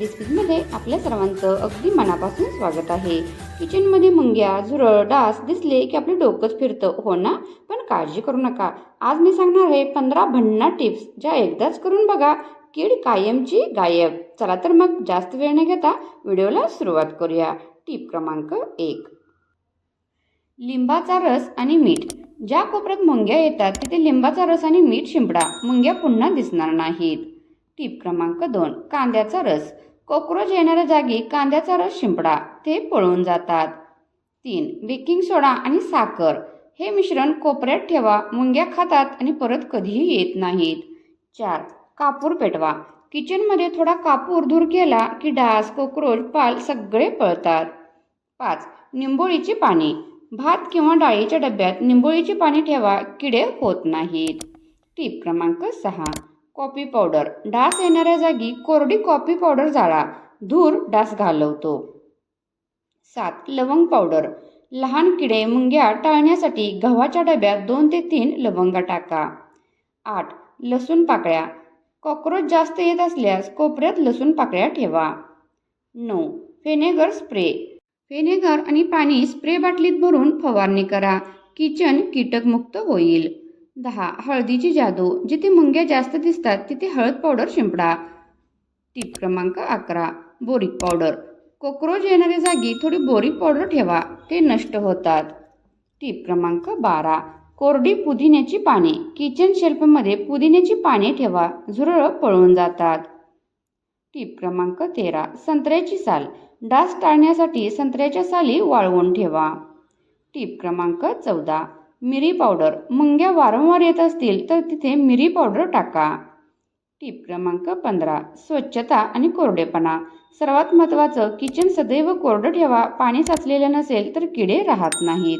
मध्ये आपल्या सर्वांचं अगदी मनापासून स्वागत आहे. किचनमध्ये मुंग्या झुरळ डास दिसले की आपलं डोकंच फिरतं हो ना? पण काळजी करू नका. आज मी सांगणार आहे पंधरा भन्ना टिप्स ज्या एकदाच करून बघा कीड कायमची गायब. चला तर मग जास्त वेळ न घेता व्हिडिओला सुरुवात करूया. टीप क्रमांक एक. लिंबाचा रस आणि मीठ. ज्या कोपऱ्यात मुंग्या येतात तिथे लिंबाचा रस आणि मीठ शिंपडा. मुंग्या पुन्हा दिसणार नाहीत. टीप क्रमांक दोन. कांद्याचा रस. कॉक्रोच येणाऱ्या जागी कांद्याचा रस शिंपडा. ते पळून जातात. तीन बेकिंग सोडा आणि साखर. हे मिश्रण कोपऱ्यात ठेवा मुंग्या खातात आणि परत कधीही येत नाहीत. चार कापूर पेटवा. किचनमध्ये थोडा कापूर धूर केला की डास कोक्रोच पाल सगळे पळतात. पाच निंबोळीची पाने भात किंवा डाळीच्या डब्यात निंबोळीची पाने ठेवा किडे होत नाहीत. टीप क्रमांक सहा. Coffee powder. डास येणाऱ्या जागी कोरडी कॉफी पावडर जाळा. धूर डास घालवतो. सात. लवंग पावडर. लहान किडे मुंग्या टाळण्यासाठी गव्हाच्या डब्यात दोन ते तीन लवंगा टाका. आठ. लसूण पाकळ्या. कॉक्रोच जास्त येत असल्यास कोपऱ्यात लसूण पाकळ्या ठेवा. नऊ. फेनेगर स्प्रे. व्हिनेगर आणि पाणी स्प्रे बाटलीत भरून फवारणी करा. किचन कीटकमुक्त होईल. दहा. हळदीची जादू. जिथे मुंग्या जास्त दिसतात तिथे हळद पावडर शिंपडा. टीप क्रमांक अकरा. Boric powder. कोक्रोच येणाऱ्या जागी थोडी बोरिक पावडर ठेवा. ते नष्ट होतात. टीप क्रमांक बारा. कोरडी पुदिन्याची पाने. किचन शेल्फमध्ये पुदिन्याची पाने ठेवा. झुरळ पळून जातात. टीप क्रमांक तेरा. संत्र्याची साल. डास टाळण्यासाठी संत्र्याच्या साली वाळवून ठेवा. टीप क्रमांक चौदा. मिरी पावडर. मुंग्या वारंवार येत असतील तर तिथे मिरी पावडर टाका. टीप क्रमांक पंधरा. स्वच्छता आणि कोरडेपणा. सर्वात महत्त्वाचं किचन सदैव कोरडं ठेवा. पाणी साचलेलं नसेल तर किडे राहत नाहीत.